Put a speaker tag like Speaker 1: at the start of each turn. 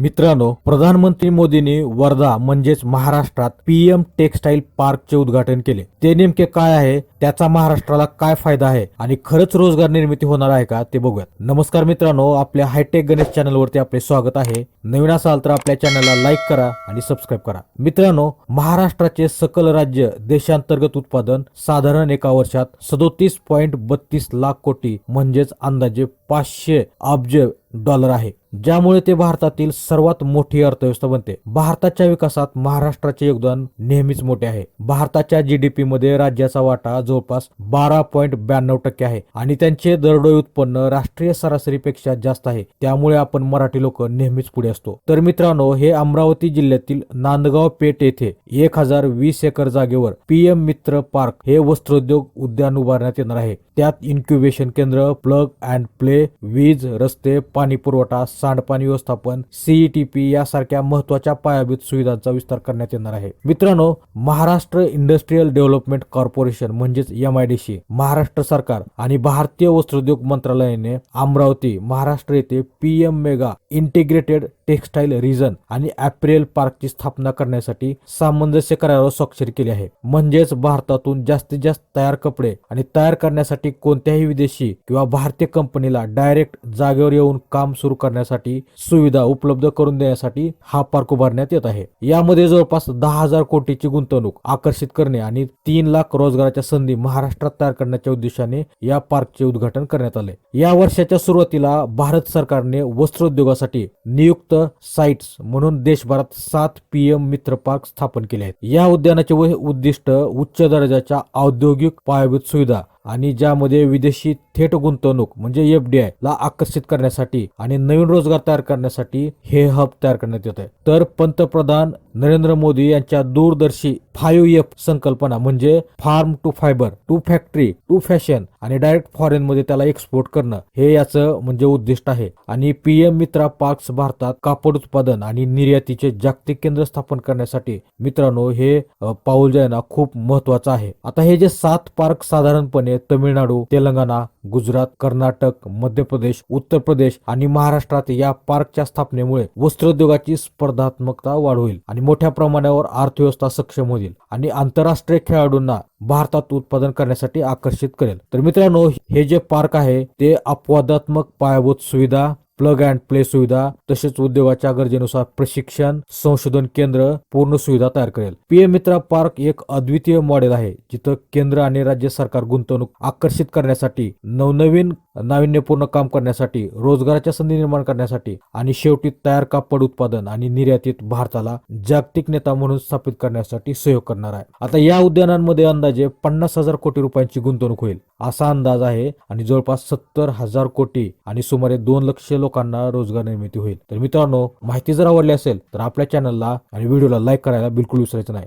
Speaker 1: मित्रांनो प्रधानमंत्री मोदींनी वर्धा म्हणजेच महाराष्ट्रात पीएम टेक्सटाईल पार्कचे उद्घाटन केले. ते नेमके काय आहे? त्याचा महाराष्ट्राला काय फायदा आहे? आणि खरंच रोजगार निर्मिती होणार आहे का? ते बघूयात. नमस्कार मित्रांनो आपल्या हायटेक गणेश चॅनलवरती आपले स्वागत आहे. नवीन असाल तर आपल्या चॅनलला लाईक करा आणि सबस्क्राईब करा. मित्रांनो महाराष्ट्राचे सकल राज्य देशांतर्गत उत्पादन साधारण एका वर्षात सदोतीस पॉईंट बत्तीस लाख कोटी म्हणजेच अंदाजे पाचशे अब्ज डॉलर आहे. ज्यामुळे ते भारतातील सर्वात मोठी अर्थव्यवस्था बनते. भारताच्या विकासात महाराष्ट्राचे योगदान नेहमीच मोठे आहे. भारताच्या जीडीपी मध्ये राज्याचा वाटा जवळपास बारा पॉईंट ब्याण्णव टक्के आहे आणि त्यांचे दरडोई उत्पन्न राष्ट्रीय सरासरीपेक्षा जास्त आहे. त्यामुळे आपण मराठी लोक नेहमीच पुढे असतो. तर मित्रांनो हे अमरावती जिल्ह्यातील नांदगाव पेठ येथे एक हजार वीस एकर जागेवर पीएम मित्र पार्क हे वस्त्रोद्योग उद्यान उभारण्यात येणार आहे. त्यात इन्क्युबेशन केंद्र प्लग अँड प्ले वीज रस्ते पाणी पुरवठा सांडपाणी व्यवस्थापन सीईटीपी यासारख्या महत्त्वाच्या पायाभूत सुविधांचा विस्तार करण्यात येणार आहे. मित्रांनो महाराष्ट्र इंडस्ट्रीयल डेव्हलपमेंट कॉर्पोरेशन म्हणजेच एमआयडीसी महाराष्ट्र सरकार आणि भारतीय वस्त्रोद्योग मंत्रालयाने अमरावती महाराष्ट्र येथे PM mega integrated textile region आणि अप्रियल पार्कची स्थापना करण्यासाठी सामंजस्य करारावर स्वाक्षरी केली आहे. म्हणजेच भारतातून जास्तीत जास्त तयार कपडे आणि तयार करण्यासाठी कोणत्याही विदेशी किंवा भारतीय कंपनीला डायरेक्ट जागेवर येऊन काम सुरू करण्यासाठी सुविधा उपलब्ध करून देण्यासाठी हा पार्क उभारण्यात येत आहे. यामध्ये जवळपास दहा हजार कोटीची गुंतवणूक आकर्षित करणे आणि तीन लाख रोजगाराच्या संधी महाराष्ट्रात तयार करण्याच्या उद्देशाने या पार्कचे उद्घाटन करण्यात आले. या वर्षाच्या सुरुवातीला भारत सरकारने वस्त्रोद्योगासाठी नियुक्त साइट्स म्हणून देशभरात सात पीएम मित्र पार्क स्थापन केले आहेत. या उद्यानाचे उद्दिष्ट उच्च दर्जाच्या औद्योगिक पायाभूत सुविधा आणि ज्यामध्ये विदेशी थेट गुंतवणूक म्हणजे एफडीआय ला आकर्षित करण्यासाठी आणि नवीन रोजगार तयार करण्यासाठी हे हब तयार करण्यात येत आहे तर पंतप्रधान नरेंद्र मोदी यांच्या दूरदर्शी फायू एफ संकल्पना म्हणजे farm to fibre to factory to fashion आणि डायरेक्ट फॉरेनमध्ये त्याला एक्सपोर्ट करणं हे याचं म्हणजे उद्दिष्ट आहे. आणि पीएम मित्रा पार्क्स भारतात कापड उत्पादन आणि निर्यातीचे जागतिक केंद्र स्थापन करण्यासाठी मित्रांनो हे पाऊल जे आहे ना खूप महत्वाचं आहे. आता हे जे सात पार्क साधारणपणे तमिळनाडू तेलंगणा गुजरात कर्नाटक मध्य प्रदेश उत्तर प्रदेश आणि महाराष्ट्रात या पार्कच्या स्थापनेमुळे वस्त्रोद्योगाची स्पर्धात्मकता वाढ होईल आणि मोठ्या प्रमाणावर अर्थव्यवस्था सक्षम होईल आणि आंतरराष्ट्रीय खेळाडूंना भारतात उत्पादन करण्यासाठी आकर्षित करेल. तर मित्रांनो हे जे पार्क आहे ते अपवादात्मक पायाभूत सुविधा प्लग अँड प्ले सुविधा तसेच उद्योगाच्या गरजेनुसार प्रशिक्षण संशोधन केंद्र पूर्ण सुविधा तयार करेल. पीएम मित्रा पार्क एक अद्वितीय मॉडेल आहे जिथं केंद्र आणि राज्य सरकार गुंतवणूक आकर्षित करण्यासाठी नवनवीन नाविन्यपूर्ण काम करण्यासाठी रोजगाराच्या संधी निर्माण करण्यासाठी आणि शेवटी तयार कापड उत्पादन आणि निर्यातीत भारताला जागतिक नेता म्हणून स्थापित करण्यासाठी सहयोग करणार आहे. आता या उद्यानांमध्ये अंदाजे पन्नास हजार कोटी रुपयांची गुंतवणूक होईल असा अंदाज आहे आणि जवळपास सत्तर हजार कोटी आणि सुमारे दोन लक्ष लोकांना रोजगार निर्मिती होईल. तर मित्रांनो माहिती जर आवडली असेल तर आपल्या चॅनलला आणि व्हिडिओला लाईक करायला बिलकुल विसरायचं नाही.